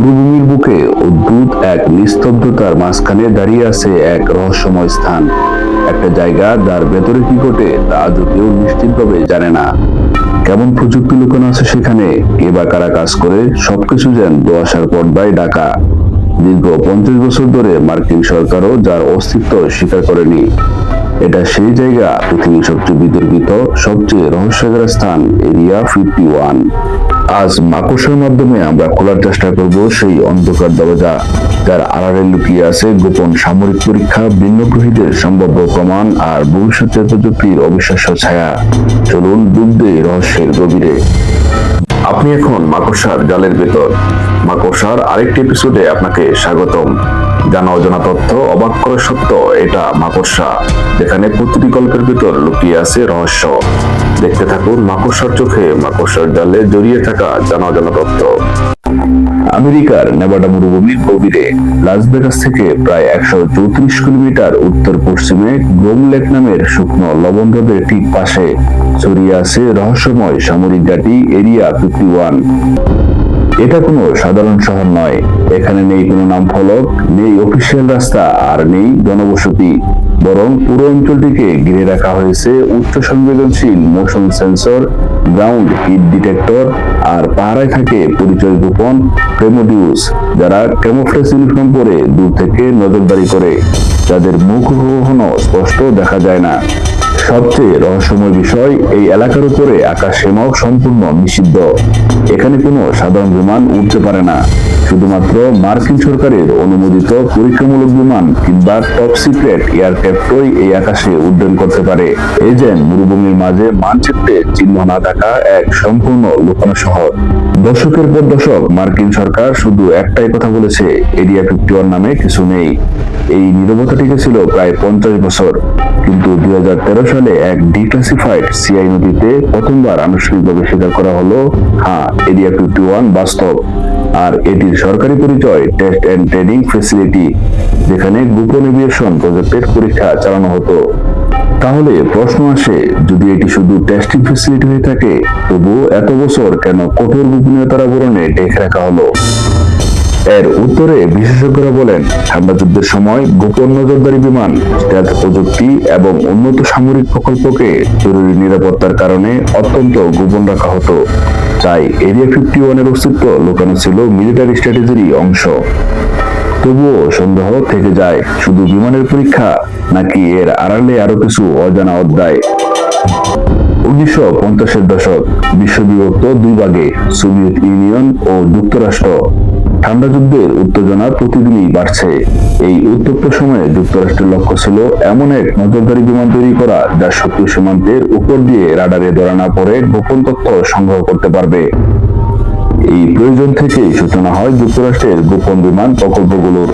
মরুভূমির বুকে অদ্ভুত এক নিস্তব্ধতার মাঝখানে দাঁড়িয়ে আছে এক রহস্যময় স্থান। একটা জায়গা যার ভেতরে কি ঘটে তা আজও কেউ নিশ্চিতভাবে জানে না। কেমন প্রযুক্তি লুকানো আছে সেখানে? কে বা কারা কাজ করে? সবকিছু যেন দোয়াশার পর্দায় ডাকা দীর্ঘ পঞ্চাশ বছর ধরে মার্কিন সরকারও যার অস্তিত্ব স্বীকার করেনি। এটা সেই জায়গা পৃথিবীর সবচেয়ে বিতর্কিত, সবচেয়ে রহস্যকর স্থান, এরিয়া ফিফটি ওয়ান। আজ মাকড়সার মাধ্যমে আমরা খোলার চেষ্টা করব সেই অন্ধকার দরজা, যার আড়ালে লুকিয়ে আছে গোপন সামরিক পরীক্ষা ভিন্নগ্রহীদের সম্ভাব্য প্রমাণ আর ভবিষ্যতের প্রযুক্তির অবিশ্বাস্য ছায়া। চলুন ডুব রহস্যের গভীরে। আপনি এখন মাকড়সার জালের ভেতর। মাকড়সার আরেকটি এপিসোডে আপনাকে স্বাগতম। জানা অজানা তথ্য, অবাক করা সত্য, এটা মাকড়সা। যেখানে প্রতিটি গল্পের ভেতর লুকিয়ে আছে রহস্য। দেখতে থাকুন মাকড়সার চোখে, মাকড়সার জালে জড়িয়ে থাকা জানা অজানা তথ্য। আমেরিকার নেভাডা মরুভূমির গভীরে, লাস ভেগাস থেকে প্রায় একশো চৌত্রিশ কিলোমিটার উত্তর পশ্চিমে গ্রোম লেক নামের শুকনো লবণ হ্রদের ঠিক পাশে ছড়িয়ে আছে রহস্যময় সামরিক ঘাঁটি এরিয়া ফিফটি ওয়ান। এটা কোনো সাধারণ শহর নয়। এখানে নেই কোনো নাম ফলক নেই অফিসিয়াল রাস্তা, আর নেই জনবসতি। বরং পুরো অঞ্চলটিকে ঘিরে রাখা হয়েছে উচ্চ সংবেদনশীল motion sensor, ground heat detector, আর পাহারায় থাকে পরিচয় গোপন প্রেমোডিউস, যারা ক্যামোফ্লেজ ইউনিফর্ম পরে দূর থেকে নজরদারি করে, যাদের মুখ কখনো স্পষ্ট দেখা যায় না। সবচেয়ে রহস্যময় বিষয়, এই এলাকার উপরে আকাশ সীমাও সম্পূর্ণ নিষিদ্ধ। এখানে কোনো সাধারণ বিমান উঠতে পারে না। শুধুমাত্র মার্কিন সরকারের অনুমোদিত পরীক্ষামূলক বিমান কিংবা টপ সিক্রেট এয়ারক্রাফটই এই আকাশে উড্ডয়ন করতে পারে। এজেন্ট মরুভূমির মাঝে মানচিত্রে চিহ্ন না থাকা এক সম্পূর্ণ লুকানো শহর। দশকের পর দশক মার্কিন সরকার শুধু একটাই কথা বলেছে, এরিয়া ফিফটি নামে কিছু নেই। এই নিরবতা টিকেছিল প্রায় পঞ্চাশ বছর। কিন্তু দুই সালে এক ডিক্লাসিফাইড সিআই নদীতে প্রথমবার আনুষ্ঠানিকভাবে স্বীকার করা হলো হ্যাঁ এরিয়া ফিফটি ওয়ান বাস্তব। আর এটির সরকারি পরিচয় টেস্ট এন্ড ট্রেনিং ফেসিলিটি যেখানে গোপন এভিয়েশন প্রজেক্টের পরীক্ষা চালানো হতো। তাহলে প্রশ্ন আসে, যদি এটি শুধু টেস্টিং ফেসিলিটি হয়ে থাকে, তবু এত বছর কেন কঠোর গোপনীয়তার আবরণে ডেকে রাখা হলো? এর উত্তরে বিশেষজ্ঞরা বলেন ঠান্ডা যুদ্ধের সময় গোপন নজরদারি বিমান, স্টেলথ প্রযুক্তি এবং উন্নত সামরিক প্রকল্পকে জরুরি নিরাপত্তার কারণে অত্যন্ত গোপন রাখা হতো। তাই এরিয়া ফিফটি ওয়ানের অস্তিত্ব লুকানো ছিল মিলিটারি স্ট্র্যাটেজিরই অংশ। তবুও সন্দেহ থেকে যায়। শুধু বিমানের পরীক্ষা নাকি এর আড়ালে আরও কিছু অজানা অধ্যায়। উনিশশো পঞ্চাশের দশক, বিশ্ববিভক্ত দুই ভাগে, সোভিয়েত ইউনিয়ন ও যুক্তরাষ্ট্র। ঠান্ডা যুদ্ধের উত্তেজনা প্রতিদিনই বাড়ছে। এই উত্তপ্ত সময়ে যুক্তরাষ্ট্রের লক্ষ্য ছিল এমন এক নজরদারি বিমান তৈরি করা, যা শত্রু সীমান্তের উপর দিয়ে রাডারে ধরা না পড়ে গোপন তথ্য সংগ্রহ করতে পারবে। এই প্রয়োজন থেকেই সূচনা হয় যুক্তরাষ্ট্রের গোপন বিমান প্রকল্পগুলোর।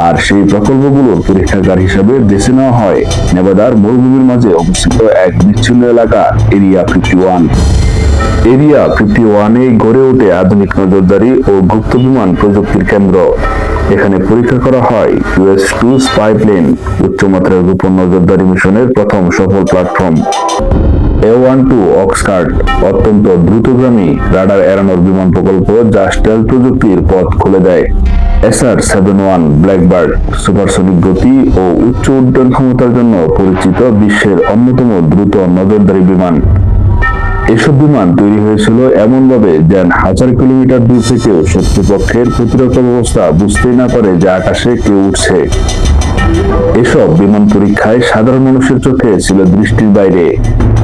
আর সেই প্রকল্পগুলোর পরীক্ষাগার হিসাবে বেছে নেওয়া হয়। নেবাদার মরুভূমির মাঝে অবস্থিত এক বিচ্ছিন্ন এলাকা, area fifty one. Area fifty ওয়ানে গড়ে ওঠে আধুনিক নজরদারি ও গুপ্ত বিমান প্রযুক্তির কেন্দ্র। এখানে পরীক্ষা করা হয় ইউএস টু স্পাই প্লেন উচ্চমাত্রার গোপন নজরদারি মিশনের প্রথম সফল platform A one two oxcart অত্যন্ত দ্রুতগামী রাডার এড়ানোর বিমান প্রকল্প যা স্টেল প্রযুক্তির পথ খুলে দেয়। SR seven one blackbird supersonic গতি ও উচ্চ উড্ডয়ন ক্ষমতার জন্য পরিচিত বিশ্বের অন্যতম দ্রুত নজরদারি বিমান। এসব বিমান তৈরি হয়েছিল এমনভাবে যেন হাজার কিলোমিটার দূর থেকেও শত্রুপক্ষের প্রতিরক্ষা ব্যবস্থা বুঝতেই না পারে যে আকাশে কেউ উঠছে। এসব বিমান পরীক্ষায় সাধারণ মানুষের চোখে ছিল দৃষ্টির বাইরে।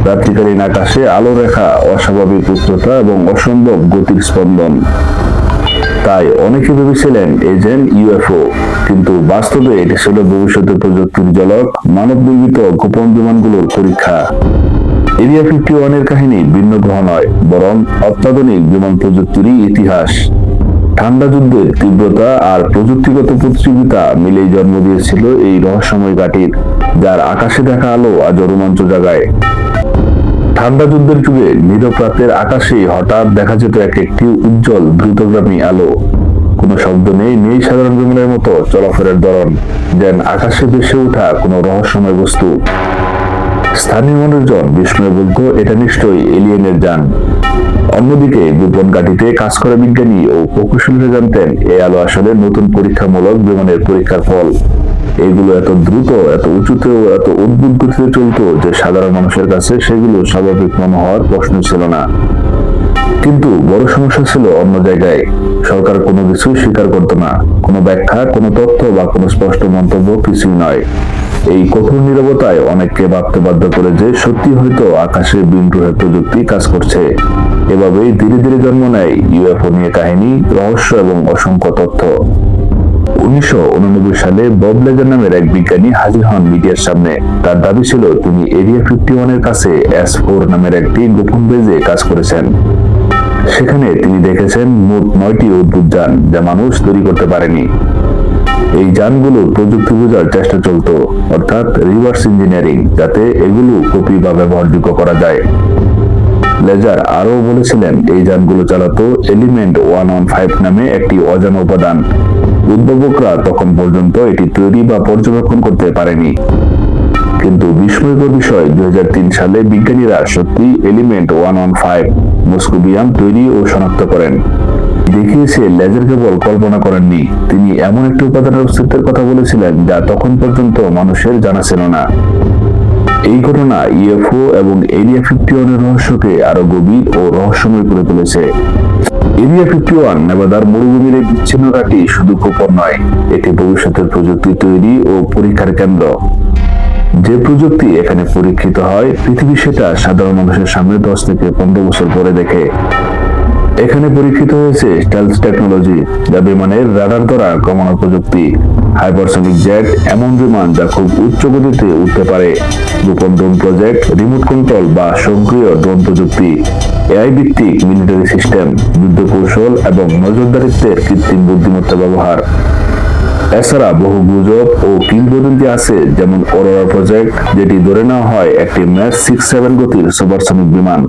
রাত্রিকালীন আকাশে আলো রেখা, অস্বাভাবিক উচ্চতা এবং অসম্ভব গতির স্পন্দন। তাই অনেকে ভেবেছিলেন এজেন্ট ইউএফও। কিন্তু বাস্তবে এটি ছিল ভবিষ্যতের প্রযুক্তির জলক মানব নির্মিত গোপন বিমানগুলোর পরীক্ষা। এরিয়া ফিফটি ওয়ানের কাহিনী ভিন্ন গ্রহ নয়, বরং অত্যাধুনিক বিমান প্রযুক্তিরই ইতিহাস। ঠান্ডা যুদ্ধের তীব্রতা আর প্রযুক্তিগত প্রতিযোগিতা মিলেই জন্ম দিয়েছিল এই রহস্যময় ঘাটির, যার আকাশে দেখা আলো আজ রোমাঞ্চ জাগায়। ঠান্ডা যুদ্ধের যুগে নিরপ্রাতের আকাশে হঠাৎ দেখা যেত এক একটি উজ্জ্বল দ্রুতগামী আলো। কোনো শব্দ নেই নেই সাধারণ বিমানের মতো চলাফেরার ধরন, যেন আকাশে ভেসে ওঠা কোনো রহস্যময় বস্তু। স্থানীয় মানুষজন বিস্ময় বলতো এটা নিশ্চয়ই এলিয়েনের যান। অন্যদিকে গোপন ঘাটিতে কাজ করা বিজ্ঞানী ও প্রকৌশলীরা জানতেন এই আলো আসলে নতুন পরীক্ষামূলক বিমানের পরীক্ষার ফল। এগুলো এত দ্রুত, এত উঁচুতে ও এত উদ্ভুত গতিতে চলতো যে সাধারণ মানুষের কাছে সেগুলো স্বাভাবিক মনে হওয়ার প্রশ্ন ছিল না। কিন্তু বড় সমস্যা ছিল অন্য জায়গায়। সরকার কোনো কিছু স্বীকার করতো না। কোনো ব্যাখ্যা, কোনো তথ্য বা কোনো স্পষ্ট মন্তব্য কিছুই নয়। এই কঠোর নিরবতায় অনেককে ভাবতে বাধ্য করে যে সত্যি হয়তো আকাশে বিন্দ্রোহের প্রযুক্তি কাজ করছে। এভাবেই ধীরে ধীরে জন্ম নেয় ইউএফও নিয়ে কাহিনী, রহস্য এবং অসংখ্য তথ্য। উনিশশো উননব্বই সালে বব লেজার নামের এক বিজ্ঞানী হাজির হন মিডিয়ার সামনে। তার দাবি ছিল তিনি এরিয়া ফিফটি ওয়ানের কাছে এস ফোর নামের একটি গোপন বেজে কাজ করেছেন। সেখানে তিনি দেখেছেন মোট নয়টি অদ্ভুত যান, যা মানুষ তৈরি করতে পারেনি। এই যানগুলোর প্রযুক্তি বোঝার চেষ্টা চলতো, অর্থাৎ রিভার্স ইঞ্জিনিয়ারিং, যাতে এগুলো কপি বা ব্যবহারযোগ্য করা যায়। লেজার আরও বলেছিলেন, এই যানগুলো চালাতো এলিমেন্ট ওয়ান ওয়ান ফাইভ নামে একটি অজানা উপাদান। উদ্ভাবকরা তখন পর্যন্ত এটি তৈরি বা পর্যবেক্ষণ করতে পারেনি। কিন্তু বিস্ময়কর বিষয়, দুই হাজার তিন সালে বিজ্ঞানীরা সত্যি element one one five moscovium তৈরি ও শনাক্ত করেন। দেখিয়েছে লেজার কেবল কল্পনা করেননি। তিনি এমন একটি উপাদানের অস্তিত্বের কথা বলেছিলেন যা তখন পর্যন্ত মানুষের জানা ছিল না। এই ঘটনা ইএফও এবং এরিয়া ফিফটি ওয়ানের রহস্যকে আরও গভীর ও রহস্যময় করে তুলেছে। এরিয়া ফিফটি ওয়ান নেবাদার মরুভূমির এই বিচ্ছিন্ন ঘাটি শুধু গোপন নয়, এটি ভবিষ্যতের প্রযুক্তি তৈরি ও পরীক্ষার কেন্দ্র। যে প্রযুক্তি এখানে পরীক্ষিত হয়, পৃথিবী সেটা সাধারণ মানুষের সামনে দশ থেকে পনেরো বছর পরে দেখে। এখানে পরীক্ষিত হয়েছে স্টেলস টেকনোলজি যা বিমানের রাডার দ্বারা কমানো প্রযুক্তি। হাইপারসনিক জেট এমন বিমান যা খুব উচ্চ গতিতে উঠতে পারে। গোপন ড্রোন প্রজেক্ট রিমোট কন্ট্রোল বা সক্রিয় ড্রোন প্রযুক্তি। এআই ভিত্তিক মিলিটারি সিস্টেম যুদ্ধ কৌশল এবং নজরদারিত্বের কৃত্রিম বুদ্ধিমত্তা ব্যবহার। এছাড়া বহু গুজব ও কিংবদন্তি আছে, যেমন অরোরা প্রজেক্ট যেটি ধরে নেওয়া হয় একটি ম্যাচ সিক্স সেভেন গতির সুপারসনিক বিমান।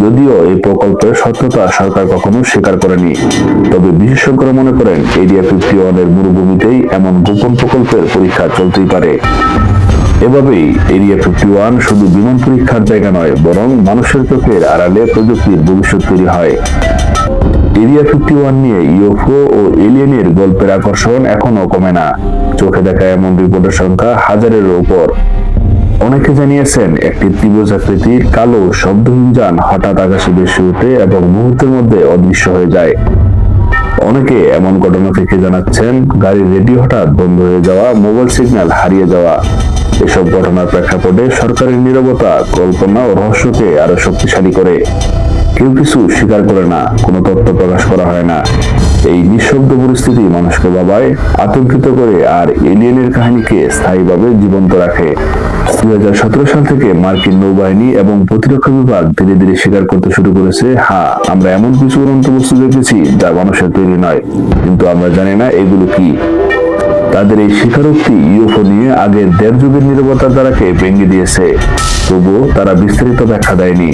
যদিও এই প্রকল্পের সত্যতা সরকার কখনো স্বীকার করেনি। তবে বিশেষজ্ঞরা মনে করেন, এরিয়া ফিফটি ওয়ানের মরুভূমিতেই এমন গোপন প্রকল্পের পরীক্ষা চলতেই পারে। এভাবেই এরিয়া ফিফটি ওয়ান শুধু বিমান পরীক্ষার জায়গা নয়, বরং মানুষের চোখের আড়ালে প্রযুক্তির ভবিষ্যৎ তৈরি হয়। এরিয়া ফিফটি ওয়ান নিয়ে ইউএফও ও এলিয়েনের গল্পের আকর্ষণ এখনও কমে না। চোখে দেখা এমন রিপোর্টের সংখ্যা হাজারের উপর। অনেকে জানিয়েছেন, একটি ত্রিভুজ আকৃতির কালো শব্দহীন যান হঠাৎ আকাশে ভেসে ওঠে এবং মুহূর্তের মধ্যে অদৃশ্য হয়ে যায়। অনেকে এমন ঘটনা থেকে জানাচ্ছেন, গাড়ির রেডিও হঠাৎ বন্ধ হয়ে যাওয়া, মোবাইল সিগন্যাল হারিয়ে যাওয়া। এসব ঘটনার প্রেক্ষাপটে সরকারের নিরবতা, কল্পনা ও রহস্যকে আরও শক্তিশালী করে। কেউ কিছু স্বীকার করে না, কোনো তথ্য প্রকাশ করা হয় না। এই নিঃশব্দ পরিস্থিতি মানুষকে বাবায় আতঙ্কিত করে আর এলিয়েনের কাহিনীকে স্থায়ীভাবে জীবন্ত রাখে। দুই সাল থেকে মার্কিন নৌবাহিনী এবং প্রতিরক্ষা বিভাগ ধীরে ধীরে স্বীকার করতে শুরু করেছে হ্যাঁ আমরা এমন কিছু উড়ন্ত বস্তু দেখেছি যা মানুষের তৈরি নয়, কিন্তু আমরা জানি না এগুলো কি। তাদের এই স্বীকারোক্তি ইউএফও নিয়ে আগের দেড় যুগের নিরবতার দ্বারাকে ভেঙে দিয়েছে। তবুও তারা বিস্তারিত ব্যাখ্যা দেয়নি।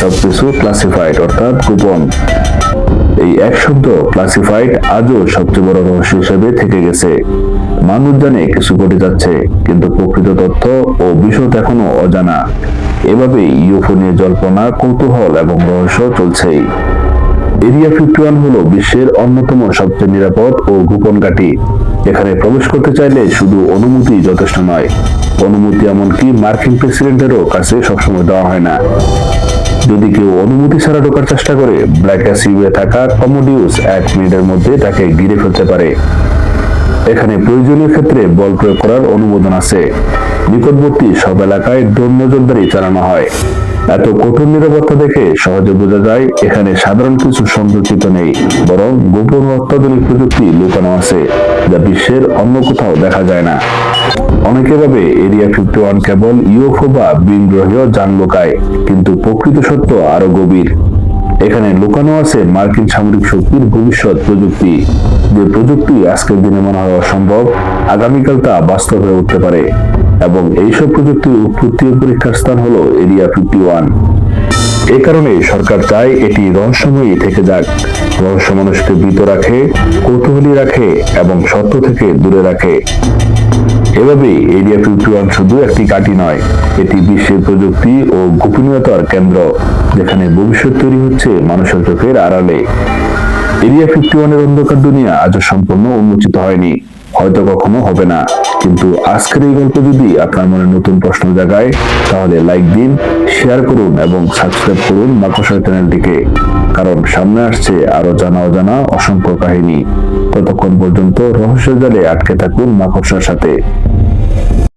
সবকিছু ক্লাসিফাইড অর্থাৎ গোপন। এই এক শব্দ ক্লাসিফাইড আজও সবচেয়ে বড় রহস্য হিসেবে থেকে গেছে। মানুষ জানে কিছু ঘটে যাচ্ছে, কিন্তু প্রকৃত তথ্য ও বিশদ এখনও অজানা। এভাবে ইউএফও নিয়ে জল্পনা, কৌতূহল এবং রহস্য চলছেই। এরিয়া ফিফটি ওয়ান হলো বিশ্বের অন্যতম সবচেয়ে নিরাপদ ও গোপন ঘাঁটি। এখানে প্রবেশ করতে চাইলে শুধু অনুমতি যথেষ্ট নয়। অনুমতি এমনকি মার্কিন প্রেসিডেন্টেরও কাছে সবসময় দেওয়া হয় না। যদি কেউ অনুমতি ছাড়া ঢোকার চেষ্টা করে ব্ল্যাক অ্যাসিউয়ে থাকা কমোডিউস এক মিনিটের মধ্যে তাকে ঘিরে ফেলতে পারে। এখানে প্রয়োজনীয় ক্ষেত্রে বল প্রয়োগ করার অনুমোদন আছে। নিকটবর্তী সব এলাকায় ড্রোন নজরদারি চালানো হয়। এত কঠোর নিরাপত্তা দেখে সহজে বোঝা যায়, এখানে সাধারণ কিছু সংরক্ষিত নেই, বরং গোপন অত্যাধুনিক প্রযুক্তি লুকানো আছে, যা বিশ্বের অন্য কোথাও দেখা যায় না। অনেকে ভাবে এরিয়া ফিফটি ওয়ান কেবল ইউএফও বা বিনগ্রহীয় যান লোকায় কিন্তু প্রকৃত সত্য আরও গভীর। এখানে লুকানো আছে মার্কিন সামরিক শক্তির ভবিষ্যৎ প্রযুক্তি। যে প্রযুক্তি আজকের দিনে মনে হয় অসম্ভব, আগামীকাল তা বাস্তব হয়ে উঠতে পারে। এবং এইসব প্রযুক্তির উৎপত্তি পরীক্ষার স্থান হলো এরিয়া ফিফটি ওয়ান এ কারণে সরকার চায় এটি রহস্যময়ী থেকে যাক রহস্য মানুষকে ভীত রাখে, কৌতূহলী রাখে, এবং সত্য থেকে দূরে রাখে। এভাবে এরিয়া ফিফটি ওয়ান শুধু একটি কাটি নয়, এটি বিশ্বের প্রযুক্তি ও গোপনীয়তার কেন্দ্র, যেখানে ভবিষ্যৎ তৈরি হচ্ছে মানুষের চোখের আড়ালে। এরিয়া ফিফটি ওয়ানের অন্ধকার দুনিয়া আজও সম্পূর্ণ উন্মোচিত হয়নি। হয়তো কখনো হবে না। কিন্তু আজকের এই গল্প যদি আপনার মনে নতুন প্রশ্ন জাগায়, তাহলে লাইক দিন শেয়ার করুন এবং সাবস্ক্রাইব করুন মাকসার চ্যানেলটিকে কারণ সামনে আসছে আরও জানা অজানা অসংখ্য কাহিনী। ততক্ষণ পর্যন্ত রহস্য জালে আটকে থাকুন মাকসার সাথে।